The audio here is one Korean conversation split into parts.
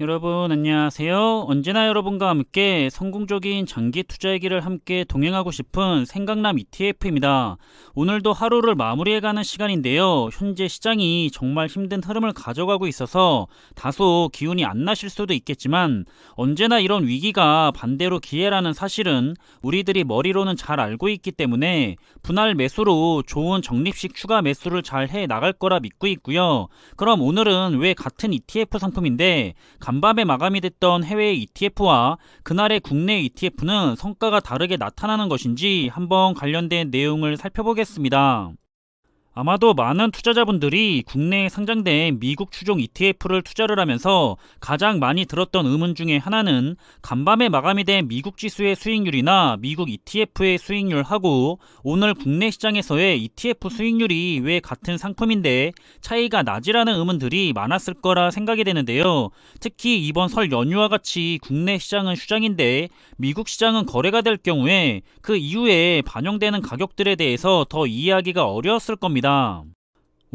여러분 안녕하세요. 언제나 여러분과 함께 성공적인 장기 투자의 길을 함께 동행하고 싶은 생각남 ETF입니다. 오늘도 하루를 마무리해가는 시간인데요. 현재 시장이 정말 힘든 흐름을 가져가고 있어서 다소 기운이 안 나실 수도 있겠지만 언제나 이런 위기가 반대로 기회라는 사실은 우리들이 머리로는 잘 알고 있기 때문에 분할 매수로 좋은 적립식 추가 매수를 잘 해 나갈 거라 믿고 있고요. 그럼 오늘은 왜 같은 ETF 상품인데 간밤에 마감이 됐던 해외 ETF와 그날의 국내 ETF는 성과가 다르게 나타나는 것인지 한번 관련된 내용을 살펴보겠습니다. 아마도 많은 투자자분들이 국내에 상장된 미국 추종 ETF를 투자를 하면서 가장 많이 들었던 의문 중에 하나는 간밤에 마감이 된 미국 지수의 수익률이나 미국 ETF의 수익률하고 오늘 국내 시장에서의 ETF 수익률이 왜 같은 상품인데 차이가 나지라는 의문들이 많았을 거라 생각이 되는데요. 특히 이번 설 연휴와 같이 국내 시장은 휴장인데 미국 시장은 거래가 될 경우에 그 이후에 반영되는 가격들에 대해서 더 이해하기가 어려웠을 겁니다.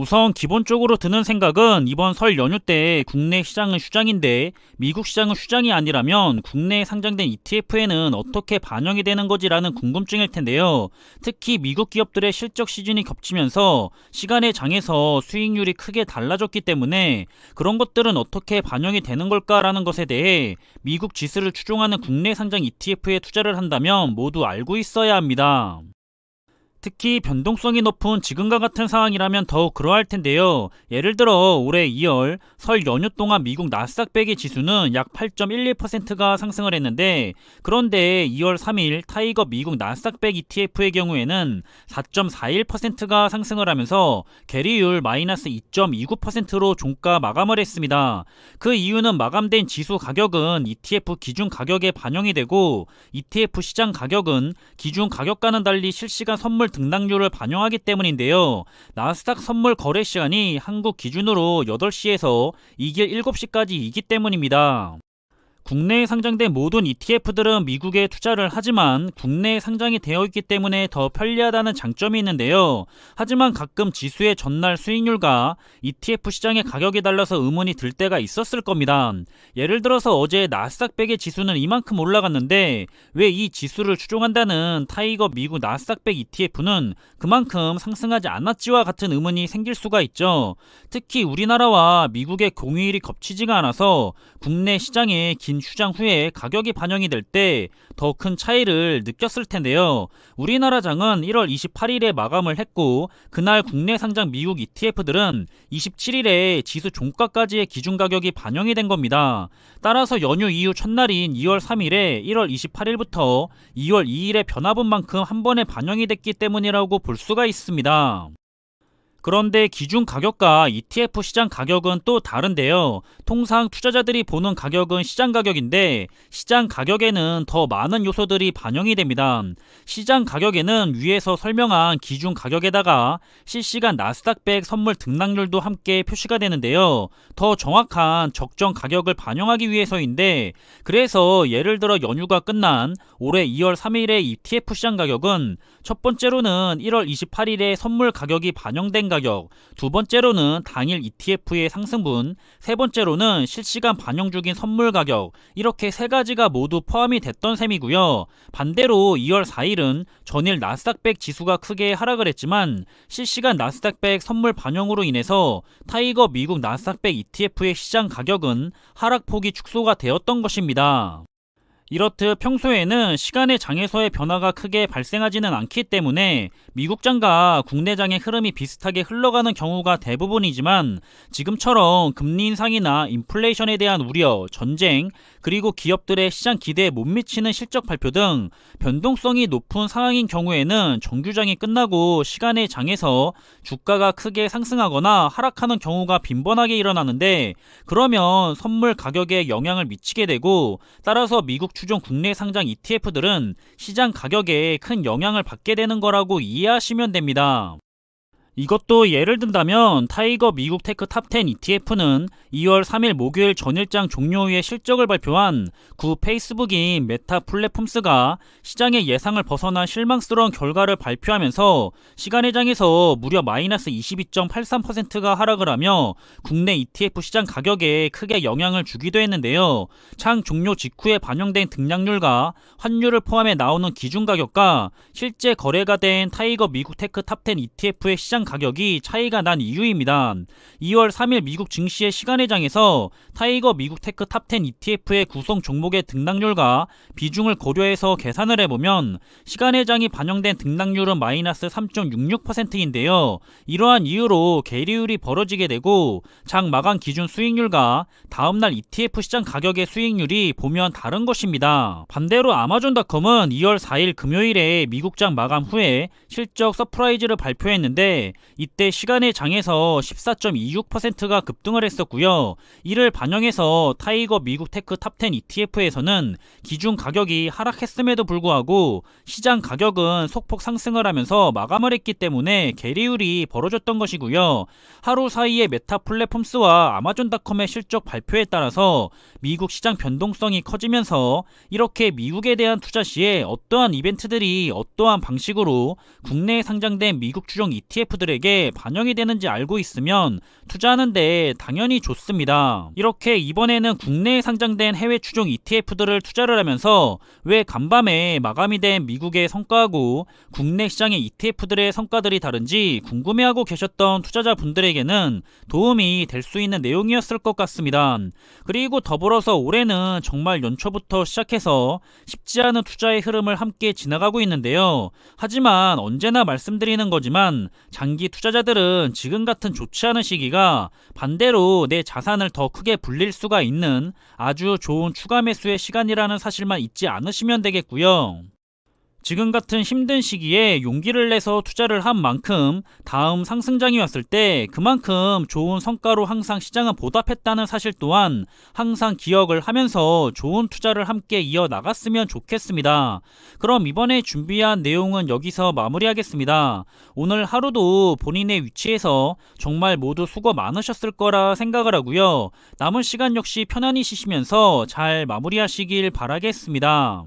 우선 기본적으로 드는 생각은 이번 설 연휴 때 국내 시장은 휴장인데 미국 시장은 휴장이 아니라면 국내에 상장된 ETF에는 어떻게 반영이 되는 거지라는 궁금증일 텐데요. 특히 미국 기업들의 실적 시즌이 겹치면서 시간의 장에서 수익률이 크게 달라졌기 때문에 그런 것들은 어떻게 반영이 되는 걸까라는 것에 대해 미국 지수를 추종하는 국내 상장 ETF에 투자를 한다면 모두 알고 있어야 합니다. 특히 변동성이 높은 지금과 같은 상황이라면 더욱 그러할 텐데요. 예를 들어 올해 2월 설 연휴 동안 미국 나스닥 백의 지수는 약 8.11%가 상승을 했는데 그런데 2월 3일 타이거 미국 나스닥 백 ETF의 경우에는 4.41%가 상승을 하면서 계리율 마이너스 2.29%로 종가 마감을 했습니다. 그 이유는 마감된 지수 가격은 ETF 기준 가격에 반영이 되고 ETF 시장 가격은 기준 가격과는 달리 실시간 선물 등락률을 반영하기 때문인데요. 나스닥 선물 거래 시간이 한국 기준으로 8시에서 이길 7시까지이기 때문입니다. 국내에 상장된 모든 ETF들은 미국에 투자를 하지만 국내에 상장이 되어 있기 때문에 더 편리하다는 장점이 있는데요. 하지만 가끔 지수의 전날 수익률과 ETF 시장의 가격이 달라서 의문이 들 때가 있었을 겁니다. 예를 들어서 어제 나스닥 백의 지수는 이만큼 올라갔는데 왜 이 지수를 추종한다는 타이거 미국 나스닥 백 ETF는 그만큼 상승하지 않았지와 같은 의문이 생길 수가 있죠. 특히 우리나라와 미국의 공휴일이 겹치지가 않아서 국내 시장에 긴 휴장 후에 가격이 반영이 될 때 더 큰 차이를 느꼈을 텐데요. 우리나라 장은 1월 28일에 마감을 했고 그날 국내 상장 미국 ETF들은 27일에 지수 종가까지의 기준 가격이 반영이 된 겁니다. 따라서 연휴 이후 첫날인 2월 3일에 1월 28일부터 2월 2일에 변화분 만큼 한 번에 반영이 됐기 때문이라고 볼 수가 있습니다. 그런데 기준 가격과 ETF 시장 가격은 또 다른데요. 통상 투자자들이 보는 가격은 시장 가격인데 시장 가격에는 더 많은 요소들이 반영이 됩니다. 시장 가격에는 위에서 설명한 기준 가격에다가 실시간 나스닥 백 선물 등락률도 함께 표시가 되는데요. 더 정확한 적정 가격을 반영하기 위해서인데 그래서 예를 들어 연휴가 끝난 올해 2월 3일의 ETF 시장 가격은 첫 번째로는 1월 28일에 선물 가격이 반영된 가격, 두 번째로는 당일 ETF의 상승분, 세 번째로는 실시간 반영 중인 선물 가격, 이렇게 세 가지가 모두 포함이 됐던 셈이고요. 반대로 2월 4일은 전일 나스닥백 지수가 크게 하락을 했지만 실시간 나스닥백 선물 반영으로 인해서 타이거 미국 나스닥백 ETF의 시장 가격은 하락폭이 축소가 되었던 것입니다. 이렇듯 평소에는 시간의 장에서의 변화가 크게 발생하지는 않기 때문에 미국 장과 국내 장의 흐름이 비슷하게 흘러가는 경우가 대부분이지만 지금처럼 금리 인상이나 인플레이션에 대한 우려, 전쟁, 그리고 기업들의 시장 기대에 못 미치는 실적 발표 등 변동성이 높은 상황인 경우에는 정규장이 끝나고 시간의 장에서 주가가 크게 상승하거나 하락하는 경우가 빈번하게 일어나는데 그러면 선물 가격에 영향을 미치게 되고 따라서 미국 추종 국내 상장 ETF들은 시장 가격에 큰 영향을 받게 되는 거라고 이해하시면 됩니다. 이것도 예를 든다면 타이거 미국 테크 탑10 ETF는 2월 3일 목요일 전일장 종료 후에 실적을 발표한 구 페이스북인 메타 플랫폼스가 시장의 예상을 벗어난 실망스러운 결과를 발표하면서 시간의 장에서 무려 마이너스 22.83%가 하락을 하며 국내 ETF 시장 가격에 크게 영향을 주기도 했는데요. 장 종료 직후에 반영된 등락률과 환율을 포함해 나오는 기준 가격과 실제 거래가 된 타이거 미국 테크 탑10 ETF의 시장 가격이 차이가 난 이유입니다. 2월 3일 미국 증시의 시간회장에서 타이거 미국 테크 탑10 ETF의 구성 종목의 등락률과 비중을 고려해서 계산을 해보면 시간회장이 반영된 등락률은 마이너스 3.66%인데요. 이러한 이유로 계리율이 벌어지게 되고 장 마감 기준 수익률과 다음날 ETF 시장 가격의 수익률이 보면 다른 것입니다. 반대로 아마존닷컴은 2월 4일 금요일에 미국장 마감 후에 실적 서프라이즈를 발표했는데 이때 시간의 장에서 14.26%가 급등을 했었고요. 이를 반영해서 타이거 미국 테크 탑10 ETF에서는 기준 가격이 하락했음에도 불구하고 시장 가격은 소폭 상승을 하면서 마감을 했기 때문에 계리율이 벌어졌던 것이고요. 하루 사이에 메타 플랫폼스와 아마존닷컴의 실적 발표에 따라서 미국 시장 변동성이 커지면서 이렇게 미국에 대한 투자 시에 어떠한 이벤트들이 어떠한 방식으로 국내에 상장된 미국 주종 ETF 들에게 반영이 되는지 알고 있으면 투자하는데 당연히 좋습니다. 이렇게 이번에는 국내에 상장된 해외 추종 ETF들을 투자를 하면서 왜 간밤에 마감이 된 미국의 성과하고 국내 시장의 ETF들의 성과들이 다른지 궁금해하고 계셨던 투자자분들에게는 도움이 될 수 있는 내용이었을 것 같습니다. 그리고 더불어서 올해는 정말 연초부터 시작해서 쉽지 않은 투자의 흐름을 함께 지나가고 있는데요. 하지만 언제나 말씀드리는 거지만 장기 투자자들은 지금 같은 좋지 않은 시기가 반대로 내 자산을 더 크게 불릴 수가 있는 아주 좋은 추가 매수의 시간이라는 사실만 잊지 않으시면 되겠고요. 지금 같은 힘든 시기에 용기를 내서 투자를 한 만큼 다음 상승장이 왔을 때 그만큼 좋은 성과로 항상 시장은 보답했다는 사실 또한 항상 기억을 하면서 좋은 투자를 함께 이어 나갔으면 좋겠습니다. 그럼 이번에 준비한 내용은 여기서 마무리하겠습니다. 오늘 하루도 본인의 위치에서 정말 모두 수고 많으셨을 거라 생각을 하고요. 남은 시간 역시 편안히 쉬시면서 잘 마무리하시길 바라겠습니다.